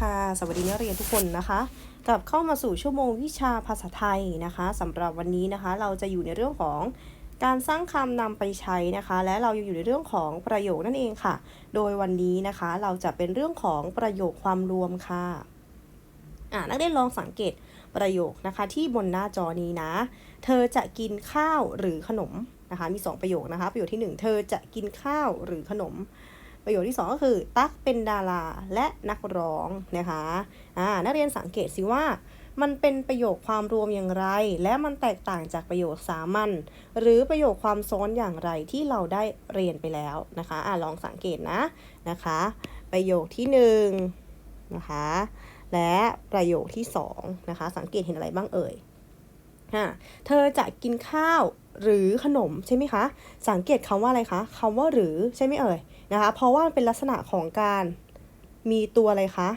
ค่ะ สวัสดีนักเรียนทุกคนนะคะ กลับเข้ามาสู่ชั่วโมงวิชาภาษาไทยนะคะสำหรับวันนี้นะคะ เราจะอยู่ในเรื่องของการสร้างคำนำไปใช้นะคะ และเรายังอยู่ในเรื่องของประโยคนั่นเองค่ะ โดยวันนี้นะคะเราจะเป็นเรื่องของประโยคความรวมค่ะอ่านักเรียนลองสังเกตประโยคนะคะ ที่บนหน้าจอนี้นะ เธอจะกินข้าวหรือขนมนะคะ มี 2 ประโยคนะคะ ประโยคที่ 1 เธอจะกินข้าวหรือขนม ประโยคที่ 2 ก็คือ ตั๊กเป็นดาราและนักร้องนะคะอ่านักเรียนสังเกตสิว่า มันเป็นประโยคความรวมอย่างไร และมันแตกต่างจากประโยคสามัญหรือประโยคความซ้อนอย่างไรที่เราได้เรียนไปแล้วนะคะอ่าลองสังเกตนะนะคะ ประโยคที่1นะคะและประโยคที่2นะคะสังเกตเห็นอะไรบ้างเอ่ย เธอจะกินข้าวหรือขนมใช่ไหมคะ สังเกตคำว่าอะไรคะคำว่าหรือใช่ไหมเอ่ยนะคะ เพราะว่ามันเป็นลักษณะของการมีตัวอะไรคะ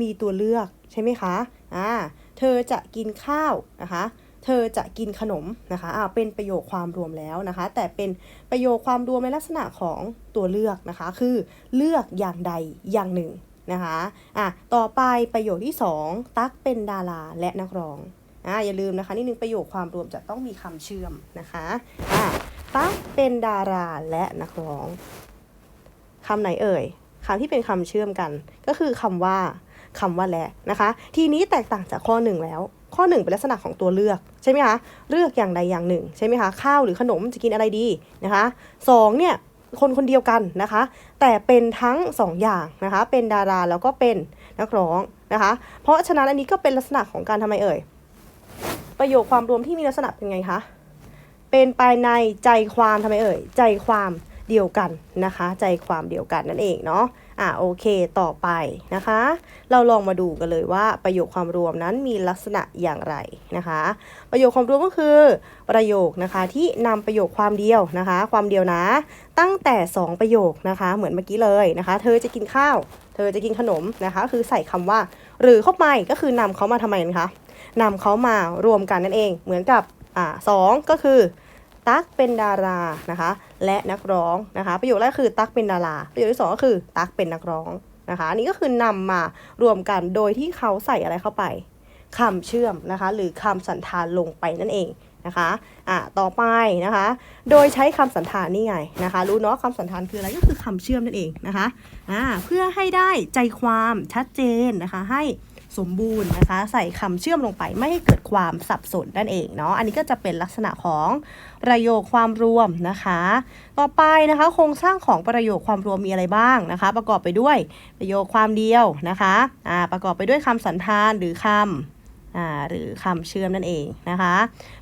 มีตัวเลือกใช่ไหมคะ อ่า เธอจะกินข้าวนะคะ เธอจะกินขนมนะคะ อ่า เป็นประโยคความรวมแล้วนะคะ แต่เป็นประโยคความรวมในลักษณะของตัวเลือกนะคะ คือเลือกอย่างใดอย่างหนึ่งนะคะ อะ ต่อไปประโยคที่ 2 ตั๊กเป็นดาราและนักร้อง อ่าอย่าลืมนะคะนี่หนึ่งประโยคความรวมจะต้องมีคำเชื่อมนะคะอ่าตั๊กเป็นดาราและนักร้องคำไหนเอ่ยคำที่เป็นคำเชื่อมกัน ก็คือคำว่าคำว่าและนะคะ ทีนี้แตกต่างจากข้อหนึ่งแล้ว ข้อหนึ่งเป็นลักษณะของตัวเลือกใช่ไหมคะเลือกอย่างใดอย่างหนึ่งใช่ไหมคะข้าวหรือขนมจะกินอะไรดีนะคะสองเนี่ยคนคนเดียวกันนะคะ แต่เป็นทั้งสองอย่างนะคะ เป็นดาราแล้วก็เป็นนักร้องนะคะ เพราะฉะนั้นอันนี้ก็เป็นลักษณะของการทำไมเอ่ย ประโยคความรวมที่มีลักษณะเป็นไงคะ เป็นไปในใจความทำไมเอ่ย ใจความเดียวกันนะคะ ใจความเดียวกันนั่นเองเนาะ อะโอเคต่อไปนะคะ เราลองมาดูกันเลยว่าประโยคความรวมนั้นมีลักษณะอย่างไรนะคะ ประโยคความรวมก็คือ ประโยคนะคะที่นำประโยคความเดียวนะคะ ความเดียวนะ ตั้งแต่ 2 ประโยคนะคะ เหมือนเมื่อกี้เลยนะคะ เธอจะกินข้าว เธอจะกินขนมนะคะ คือใส่คำว่า หรือเข้าไปก็คือนำเขามาทำไมนะคะ นำเขามารวมกันนั่นเอง เหมือนกับอ่าสองก็คือตั๊กเป็นดารานะคะ และนักร้องนะคะ ประโยคแรกคือตั๊กเป็นดารา ประโยคที่สองก็คือ ตั๊กเป็นนักร้องนะคะอันนี้ก็คือนำมารวมกันโดยที่เขาใส่อะไรเข้าไปคำเชื่อมนะคะ หรือคำสันธานลงไปนั่นเองนะคะอะต่อไปนะคะ โดยใช้คำสันธานนี่ไงนะคะ รู้เนาะคำสันธานคืออะไรก็คือคำเชื่อมนั่นเองนะคะอ่าเพื่อให้ได้ใจความชัดเจนนะคะให้ สมบูรณ์นะคะ ใส่คำเชื่อมลงไปไม่ให้เกิดความสับสนนั่นเองเนาะอันนี้ก็จะเป็นลักษณะของประโยคความรวมนะคะ ต่อไปนะคะ โครงสร้างของประโยคความรวมมีอะไรบ้างนะคะ ประกอบไปด้วยประโยคความเดียวนะคะอ่าประกอบไปด้วยคำสันธานหรือคำอ่าหรือคำเชื่อมนั่นเองนะคะ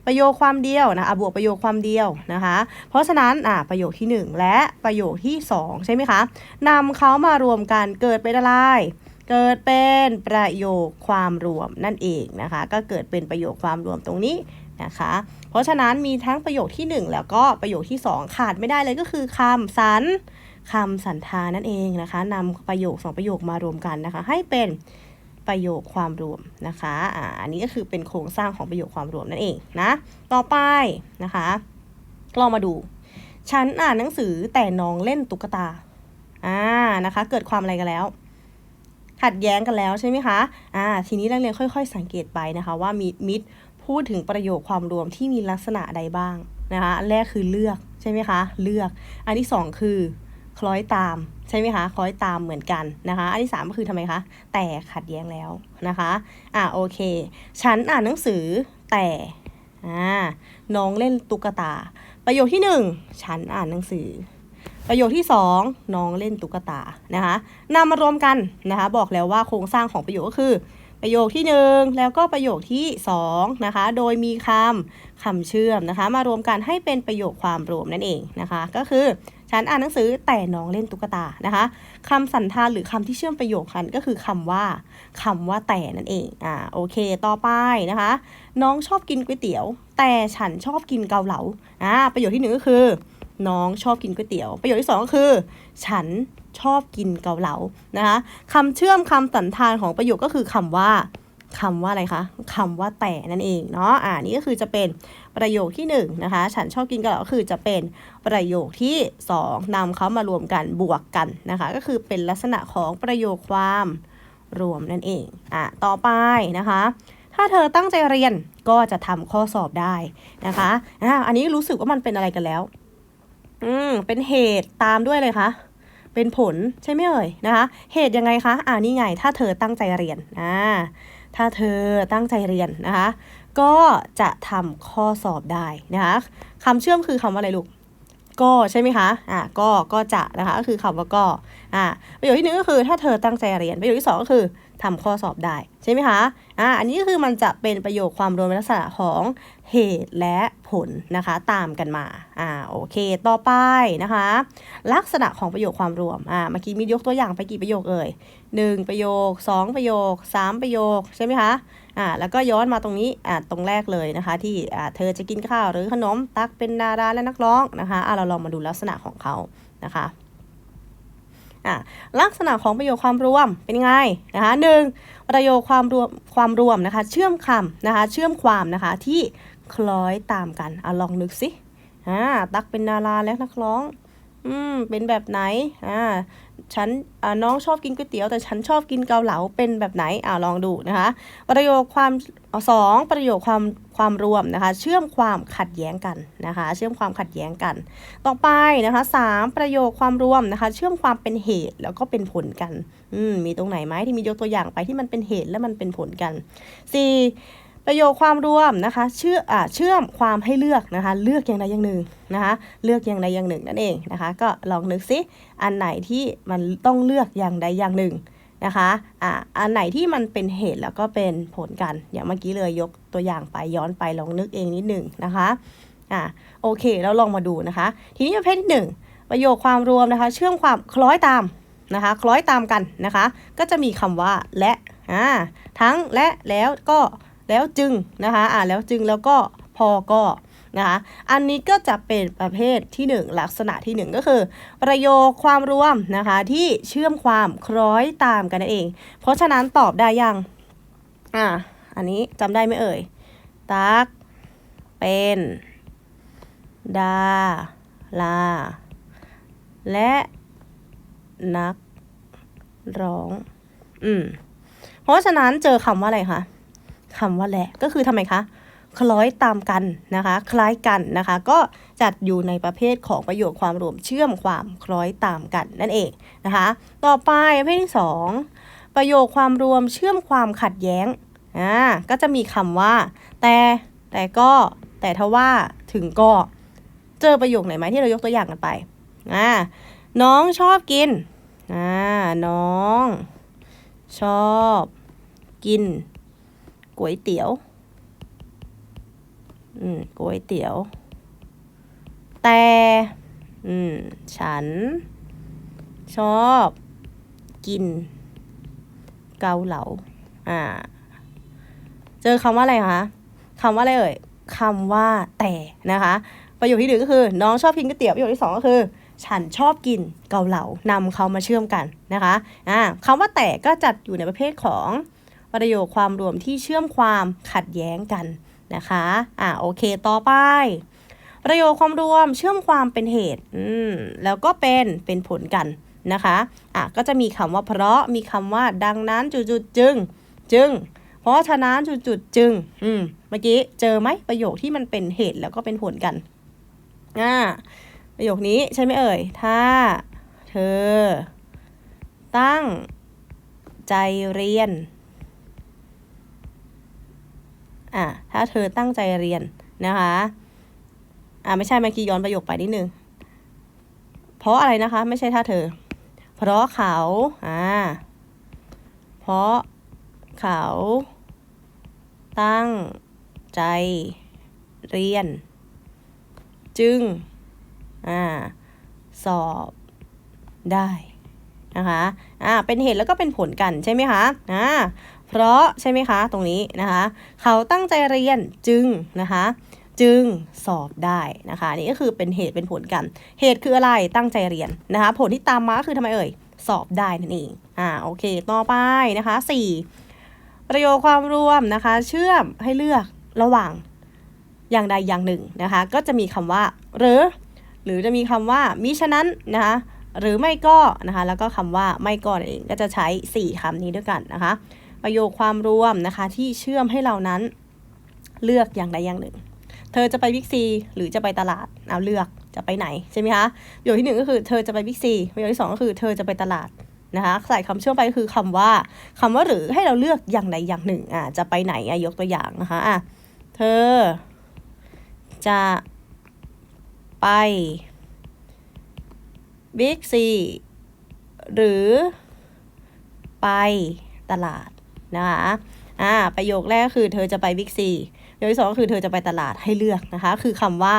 ประโยคความเดียวนะอะบวกประโยคความเดียวนะคะ เพราะฉะนั้นอ่าประโยคที่ 1 และประโยคที่ 2 ใช่ไหมคะนำเขามารวมกันเกิดเป็นอะไร เกิดเป็นประโยคความรวมนั่นเองนะคะ ก็เกิดเป็นประโยคความรวมตรงนี้นะคะ เพราะฉะนั้นมีทั้งประโยคที่ 1 แล้วก็ประโยคที่ 2 ขาดไม่ได้เลยก็คือคำสันคำสันธานนั่นเองนะคะนำประโยค 2 ประโยคมารวมกันนะคะ ให้เป็นประโยคความรวมนะคะอ่าอันนี้ก็คือเป็นโครงสร้างของประโยคความรวมนั่นเองนะ ต่อไปนะคะลองมาดู ฉันอ่านหนังสือแต่น้องเล่นตุ๊กตาอ่านะคะ เกิดความอะไรกันแล้ว ขัดแย้งกันแล้วใช่ไหมคะอ่าทีนี้นักเรียนค่อย ๆ สังเกตไปนะคะว่ามีมิตรพูดถึงประโยคความรวมที่มีลักษณะใดบ้างนะคะอันแรกคือเลือกใช่ไหมคะเลือก อันที่สองคือคล้อยตามใช่ไหมคะคล้อยตามเหมือนกันนะคะ อันที่สามก็คือทำไมคะ แต่ขัดแย้งแล้วนะคะอ่าโอเค ฉันอ่านหนังสือแต่อ่าน้องเล่นตุ๊กตา ประโยคที่หนึ่งฉันอ่านหนังสือ ประโยคที่ 2 น้องเล่นตุ๊กตานะคะนำมารวมกันนะคะบอกแล้วว่าโครงสร้างของประโยคก็คือ ประโยคที่ 1 แล้วก็ประโยคที่2นะคะโดยมีคำคำเชื่อมนะคะ มารวมกันให้เป็นประโยคความรวมนั่นเองนะคะ ก็คือฉันอ่านหนังสือแต่น้องเล่นตุ๊กตานะคะคำสันธานหรือคำที่เชื่อมประโยคกันก็คือคำว่าคำว่าแต่นั่นเองอ่าโอเค ต่อไปนะคะ น้องชอบกินก๋วยเตี๋ยว แต่ฉันชอบกินเกาเหลาอ่าประโยคที่หนึ่งก็คือ น้องชอบกินก๋วยเตี๋ยว ประโยคที่สองก็คือ ฉันชอบกินเกาเหลานะคะคำเชื่อมคำสันธานของประโยคก็คือคำว่าคำว่าอะไรคะคำว่าแต่นั่นเองเนาะอ่านี่ก็คือจะเป็นประโยคที่หนึ่งนะคะฉันชอบกินเกาเหลาก็คือจะเป็นประโยคที่สองนำเขามารวมกันบวกกันนะคะก็คือเป็นลักษณะของประโยคความรวมนั่นเองอะต่อไปนะคะ ถ้าเธอตั้งใจเรียนก็จะทำข้อสอบได้นะคะอะอันนี้รู้สึกว่ามันเป็นอะไรกันแล้ว อืม เป็นเหตุตามด้วยเลยคะ เป็นผลใช่ไหมเอ่ยนะคะ เหตุยังไงคะ อ่านี่ไง ถ้าเธอตั้งใจเรียน อ่า ถ้าเธอตั้งใจเรียนนะคะ ก็จะทำข้อสอบได้นะคะคำเชื่อมคือคำว่าอะไรลูก ก็ใช่ไหมคะ อ่า ก็ ก็จะนะคะ ก็คือคำว่าก็ อ่า ประโยคที่หนึ่งก็คือ ถ้าเธอตั้งใจเรียน ประโยคที่สองก็คือทำข้อสอบได้ใช่ไหมคะ อ่า อันนี้ก็คือมันจะเป็นประโยคความรวมในลักษณะของ เหตุและผลนะคะตามกันมาอ่าโอเคต่อไปนะคะ ลักษณะของประโยคความรวมอ่าเมื่อกี้มียกตัวอย่างไปกี่ประโยคเอ่ยหนึ่งประโยคสองประโยคสามประโยคใช่ไหมคะอ่าแล้วก็ย้อนมาตรงนี้อ่าตรงแรกเลยนะคะ ที่อ่าเธอจะกินข้าวหรือขนมตักเป็นดาราและนักร้องนะคะอ่าเราลองมาดูลักษณะของเขานะคะอะลักษณะของประโยคความรวมเป็นไงนะคะหนึ่งประโยคความรวมความรวมนะคะ เชื่อมคำนะคะ เชื่อมความนะคะที่ คล้อยตามกันอะลองนึกสิอ่าตักเป็นดาราและนักร้อง อืม เป็นแบบไหน อ่า ฉันอ่าน้องชอบกินก๋วยเตี๋ยวแต่ฉันชอบกินเกาเหลา เป็นแบบไหน อ่าลองดูนะคะ ประโยคความสองประโยคความความรวมนะคะ เชื่อมความขัดแย้งกันนะคะ เชื่อมความขัดแย้งกัน ต่อไปนะคะสามประโยคความรวมนะคะ เชื่อมความเป็นเหตุแล้วก็เป็นผลกัน อืม มีตรงไหนไหมที่มียกตัวอย่างไปที่มันเป็นเหตุและมันเป็นผลกันสี่ ประโยคความรวมนะคะ เชื่ออเชื่อมความให้เลือกนะคะ เลือกอย่างใดอย่างหนึ่งนะคะ เลือกอย่างใดอย่างหนึ่งนั่นเองนะคะ ก็ลองนึกซิอันไหนที่มันต้องเลือกอย่างใดอย่างหนึ่งนะคะอ่าอันไหนที่มันเป็นเหตุแล้วก็เป็นผลกัน อย่างเมื่อกี้เลยยกตัวอย่างไปย้อนไปลองนึกเองนิดหนึ่งนะคะอ่าโอเคแล้วลองมาดูนะคะ ทีนี้ประเภทที่หนึ่งประโยคความรวมนะคะ เชื่อมความคล้อยตามนะคะ คล้อยตามกันนะคะ ก็จะมีคำว่าและอ่าทั้งและแล้วก็ แล้วจึงนะคะอ่าแล้วจึงแล้วก็พอก็นะคะอันนี้ก็จะเป็นประเภทที่หนึ่งลักษณะที่หนึ่งก็คือ ประโยคความรวมนะคะที่เชื่อมความคล้อยตามกันนั่นเอง เพราะฉะนั้นตอบได้ยังอ่าอันนี้จำได้ไหมเอ่ยตักเป็นดาลา และนักร้อง อืม เพราะฉะนั้นเจอคำว่าอะไรคะ คำว่าแหละ ก็คือทำไมคะ คล้อยตามกันนะคะ คล้ายกันนะคะ ก็จัดอยู่ในประเภทของประโยคความรวมเชื่อมความคล้อยตามกันนั่นเองนะคะ ต่อไปประเภทที่สองประโยคความรวมเชื่อมความขัดแย้งอ่าก็จะมีคำว่า แต่แต่ก็แต่ถ้าว่าถึงก็เจอประโยคไหนไหมที่เรายกตัวอย่างกันไปอ่าน้องชอบกินอ่าน้อง ชอบ กิน ก๋วยเตี๋ยว อืมก๋วยเตี๋ยว แต่ อืม ฉัน ชอบ กิน เกาเหลา อ่า เจอคำว่าอะไรคะคำว่าอะไรเอ่ยคำว่าแต่นะคะ ประโยคที่หนึ่งก็คือ น้องชอบกินก๋วยเตี๋ยวประโยคที่สองก็คือฉันชอบกินเกาเหลานำเขามาเชื่อมกันนะคะอ่าคำว่าแต่ก็จัดอยู่ในประเภทของ ประโยคความรวมที่เชื่อมความขัดแย้งกันนะคะอ่าโอเคต่อไป ประโยคความรวมเชื่อมความเป็นเหตุอืมแล้วก็เป็นเป็นผลกันนะคะอะก็จะมีคำว่าเพราะมีคำว่าดังนั้นจุดๆจึง จึง เพราะฉะนั้นจุดๆจึงอืมเมื่อกี้เจอไหมประโยคที่มันเป็นเหตุแล้วก็เป็นผลกันอ่าประโยคนี้ใช่ไหมเอ่ย ถ้าเธอ ตั้งใจเรียน อ่าถ้าเธอตั้งใจเรียนนะคะอ่าไม่ใช่เมื่อกี้ย้อนประโยคไปนิดนึง เพราะอะไรนะคะ ไม่ใช่ถ้าเธอ เพราะเขาอ่าเพราะเขา ตั้งใจเรียน จึงอ่าสอบได้นะคะอ่าเป็นเหตุแล้วก็เป็นผลกันใช่ไหมคะอ่า เพราะใช่ไหมคะ ตรงนี้นะคะ เขาตั้งใจเรียนจึงนะคะจึงสอบได้นะคะนี่ก็คือเป็นเหตุเป็นผลกัน เหตุคืออะไรตั้งใจเรียนนะคะ ผลที่ตามมาคือทำไมเอ่ยสอบได้นั่นเองอ่าโอเค ต่อไปนะคะ 4 ประโยคความรวมนะคะ เชื่อมให้เลือกระหว่างอย่างใดอย่างหนึ่งนะคะ ก็จะมีคำว่า หรือ หรือจะมีคำว่ามิฉะนั้นนะคะหรือไม่ก็นะคะ แล้วก็คำว่าไม่ก็นั่นเองก็จะใช้ 4คำนี้ด้วยกันนะคะ ประโยคความรวมนะคะ ที่เชื่อมให้เรานั้นเลือกอย่างใดอย่างหนึ่ง เธอจะไปบิ๊กซีหรือจะไปตลาดเอาเลือกจะไปไหนใช่ไหมคะประโยคที่หนึ่งก็คือเธอจะไปบิ๊กซีประโยคที่สองก็คือเธอจะไปตลาดนะคะใส่คำเชื่อมไปก็คือคำว่าคำว่าหรือให้เราเลือกอย่างใดอย่างหนึ่งอะจะไปไหนอะยกตัวอย่างนะคะอะเธอจะไปบิ๊กซีหรือไปตลาด นะคะอ่าประโยคแรกก็คือเธอจะไปบิ๊กซีประโยคที่สองก็คือเธอจะไปตลาดให้เลือกนะคะ คือคำว่า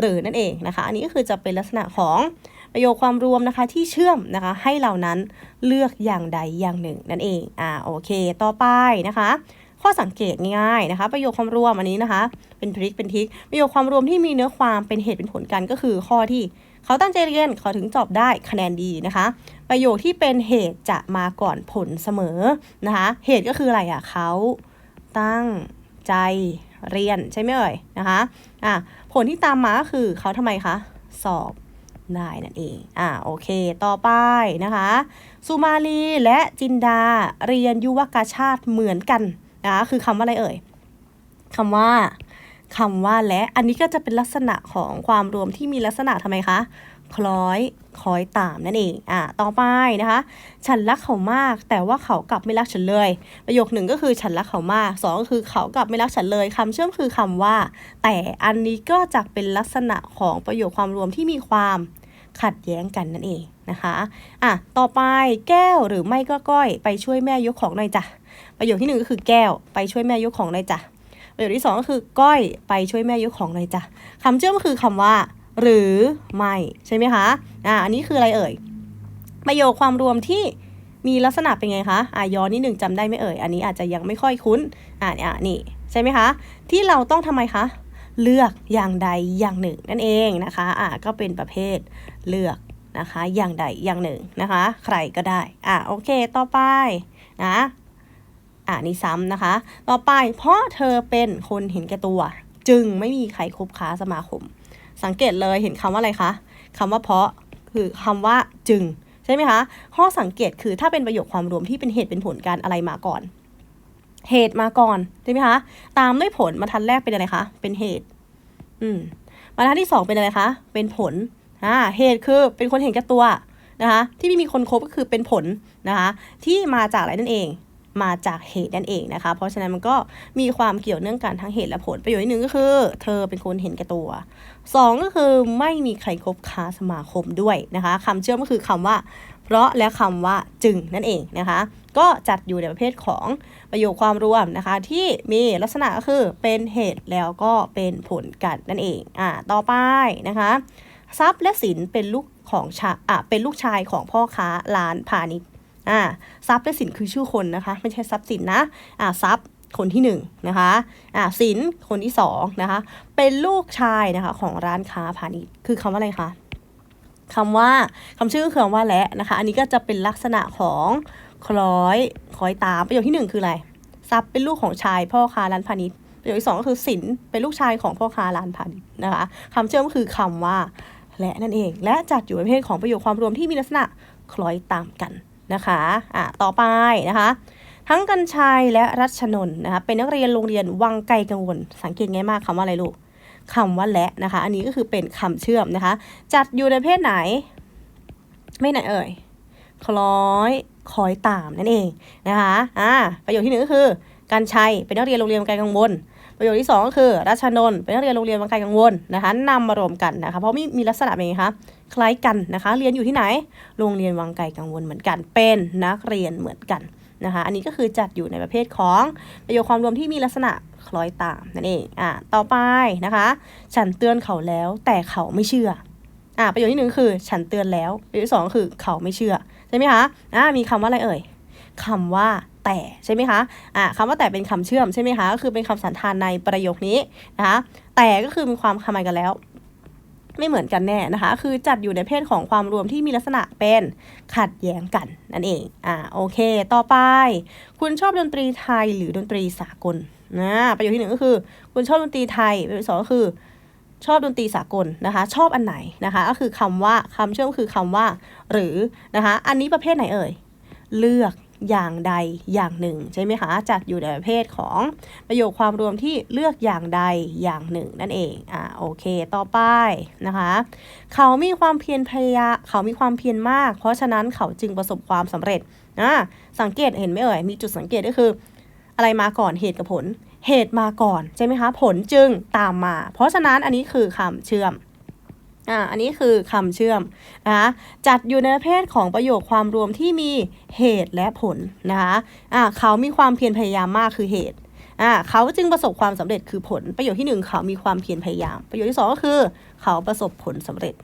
หรือนั่นเองนะคะ อันนี้ก็คือจะเป็นลักษณะของประโยคความรวมนะคะที่เชื่อมนะคะ ให้เรานั้นเลือกอย่างใดอย่างหนึ่งนั่นเองอ่าโอเค ต่อไปนะคะข้อสังเกตง่ายๆนะคะ ประโยคความรวมอันนี้นะคะ เป็นทริคเป็นทริคประโยคความรวมที่มีเนื้อความเป็นเหตุเป็นผลกันก็คือข้อที่ เขาตั้งใจเรียนเขาถึงจอบได้คะแนนดีนะคะ ประโยคที่เป็นเหตุจะมาก่อนผลเสมอนะคะ เหตุก็คืออะไรอะเขาตั้งใจเรียนใช่ไหมเอ่ยนะคะอะผลที่ตามมาก็คือเขาทำไมคะสอบได้นั่นเอง อะโอเค ต่อไปนะคะ สุมาลีและจินดาเรียนยุวกาชาติเหมือนกันนะคะ คือคำว่าอะไรเอ่ย คำว่า คำว่าและอันนี้ก็จะเป็นลักษณะของความรวมที่มีลักษณะทำไมคะคล้อยคล้อยตามนั่นเอง อะ ต่อไปนะคะ ฉันรักเขามาก แต่ว่าเขากลับไม่รักฉันเลย ประโยคหนึ่งก็คือฉันรักเขามากสองก็คือเขากลับไม่รักฉันเลยคำเชื่อมคือคำว่า แต่อันนี้ก็จะเป็นลักษณะของประโยคความรวมที่มีความขัดแย้งกันนั่นเองนะคะ อะ ต่อไปแก้วหรือไม่ก็ก้อย ไปช่วยแม่ยกของหน่อยจ้ะ ประโยคที่หนึ่งก็คือแก้วไปช่วยแม่ยกของหน่อยจ้ะ ประโยคที่สองก็คือก้อยไปช่วยแม่ยกของหน่อยจ้ะคำเชื่อมก็คือคำว่า หรือไม่ใช่ไหมคะอ่าอันนี้คืออะไรเอ่ย ประโยคความรวมที่มีลักษณะเป็นไงคะอ่าย้อนนิดหนึ่งจำได้ไหมเอ่ย อันนี้อาจจะยังไม่ค่อยคุ้นอ่าอ่านี่ใช่ไหมคะ ที่เราต้องทำไมคะเลือกอย่างใดอย่างหนึ่งนั่นเองนะคะอ่าก็เป็นประเภทเลือกนะคะ อย่างใดอย่างหนึ่งนะคะ ใครก็ได้อ่าโอเค ต่อไปนะ อ่านี่ซ้ำนะคะ ต่อไปเพราะเธอเป็นคนเห็นแก่ตัว จึงไม่มีใครคบค้าสมาคม สังเกตเลยเห็นคำว่าอะไรคะคำว่าเพราะคือคำว่าจึงใช่ไหมคะข้อสังเกตคือถ้าเป็นประโยคความรวมที่เป็นเหตุเป็นผลการอะไรมาก่อน เหตุมาก่อนใช่ไหมคะตามด้วยผลมาทันแรกเป็นอะไรคะเป็นเหตุ อืมมาทันที่สองเป็นอะไรคะเป็นผลอ่าเหตุคือเป็นคนเห็นแก่ตัวนะคะที่ไม่มีคนคบก็คือเป็นผลนะคะที่มาจากอะไรนั่นเอง มาจากเหตุนั่นเองนะคะ เพราะฉะนั้นมันก็มีความเกี่ยวเนื่องกันทั้งเหตุและผลประโยชน์ที่หนึ่งก็คือ เธอเป็นคนเห็นแก่ตัวสองก็คือไม่มีใครคบค้าสมาคมด้วยนะคะคำเชื่อมก็คือคำว่า เพราะและคำว่าจึงนั่นเองนะคะ ก็จัดอยู่ในประเภทของประโยคความรวมนะคะ ที่มีลักษณะก็คือเป็นเหตุแล้วก็เป็นผลกันนั่นเองอ่าต่อไปนะคะทรัพย์และสินเป็นลูกของชาอะเป็นลูกชายของพ่อค้าร้านพาณิชย์ อ่าทรัพย์และสินคือชื่อคนนะคะ ไม่ใช่ทรัพย์สินนะอ่าทรัพย์คนที่หนึ่งนะคะอ่าสินคนที่สองนะคะ เป็นลูกชายนะคะของร้านค้าพาณิชย์คือคำว่าอะไรคะคำว่าคำชื่อคือคำว่าและนะคะ อันนี้ก็จะเป็นลักษณะของคล้อยคล้อยตามประโยคที่หนึ่งคืออะไรทรัพย์เป็นลูกของชายพ่อค้าร้านพาณิชย์ประโยคที่สองก็คือสินเป็นลูกชายของพ่อค้าร้านพาณิชย์นะคะคำเชื่อมคือคำว่าและนั่นเอง และจัดอยู่ในประเภทของประโยคความรวมที่มีลักษณะคล้อยตามกัน นะคะอะต่อไปนะคะ ทั้งกันชัยและรัชนนท์นะคะเป็นนักเรียนโรงเรียนวังไกลกังวล สังเกตง่ายมากคำว่าอะไรลูกคำว่าและนะคะ อันนี้ก็คือเป็นคำเชื่อมนะคะ จัดอยู่ในเภทไหน ไม่ไหนเอ่ยคล้อยคอยตามนั่นเองนะคะอ่าประโยคที่หนึ่งก็คือกันชัยเป็นนักเรียนโรงเรียนวังไกลกังวล ประโยคที่ 2 ก็คือรัชนนท์เป็นนักเรียนโรงเรียนวังไกลกังวลนะคะนำมารวมกันนะคะ เพราะมีมีลักษณะเป็นไงคะ คล้ายกันนะคะ เรียนอยู่ที่ไหน โรงเรียนวังไกลกังวลเหมือนกัน เป็นนักเรียนเหมือนกันนะคะ อันนี้ก็คือจัดอยู่ในประเภทของประโยคความรวมที่มีลักษณะคล้อยตามนั่นเอง อะ ต่อไปนะคะ ฉันเตือนเขาแล้วแต่เขาไม่เชื่อ อะ ประโยคที่หนึ่งคือ ฉันเตือนแล้ว ประโยคที่สองคือเขาไม่เชื่อ ใช่ไหมคะ อะ มีคำว่าอะไรเอ่ยคำว่าแต่ใช่ไหมคะ อะคำว่าแต่เป็นคำเชื่อมใช่ไหมคะ ก็คือเป็นคำสันธานในประโยคนี้นะคะ แต่ก็คือมีความคำหมายกันแล้ว ไม่เหมือนกันแน่นะคะ คือจัดอยู่ในเพศของความรวมที่มีลักษณะเป็นขัดแย้งกันนั่นเอง อ่าโอเค ต่อไป คุณชอบดนตรีไทยหรือดนตรีสากลนะประโยคที่หนึ่งก็คือ คุณชอบดนตรีไทยประโยคที่สองก็คือ ชอบดนตรีสากลนะคะ ชอบอันไหนนะคะ ก็คือคำว่าคำเชื่อมคือคำว่า หรือนะคะ อันนี้ประเภทไหนเอ่ย เลือก อย่างใดอย่างหนึ่งใช่ไหมคะ จัดอยู่ในประเภทของประโยคความรวมที่เลือกอย่างใดอย่างหนึ่งนั่นเอง อ่าโอเค ต่อไปนะคะ เขามีความเพียรพยายามเขามีความเพียรมาก เพราะฉะนั้นเขาจึงประสบความสำเร็จอ่าสังเกตเห็นไหมเอ่ย มีจุดสังเกตก็คือ อะไรมาก่อนเหตุกับผล เหตุมาก่อนใช่ไหมคะ ผลจึงตามมา เพราะฉะนั้นอันนี้คือคำเชื่อม อ่าอันนี้คือคำเชื่อมนะคะจัดอยู่ในประเภทของประโยคความรวมที่มีเหตุและผลนะคะอ่าเขามีความเพียรพยายามมากคือเหตุอ่าเขาจึงประสบความสำเร็จคือผลประโยคที่หนึ่งเขามีความเพียรพยายาม ประโยคที่สองก็คือ เขาประสบผลสำเร็จ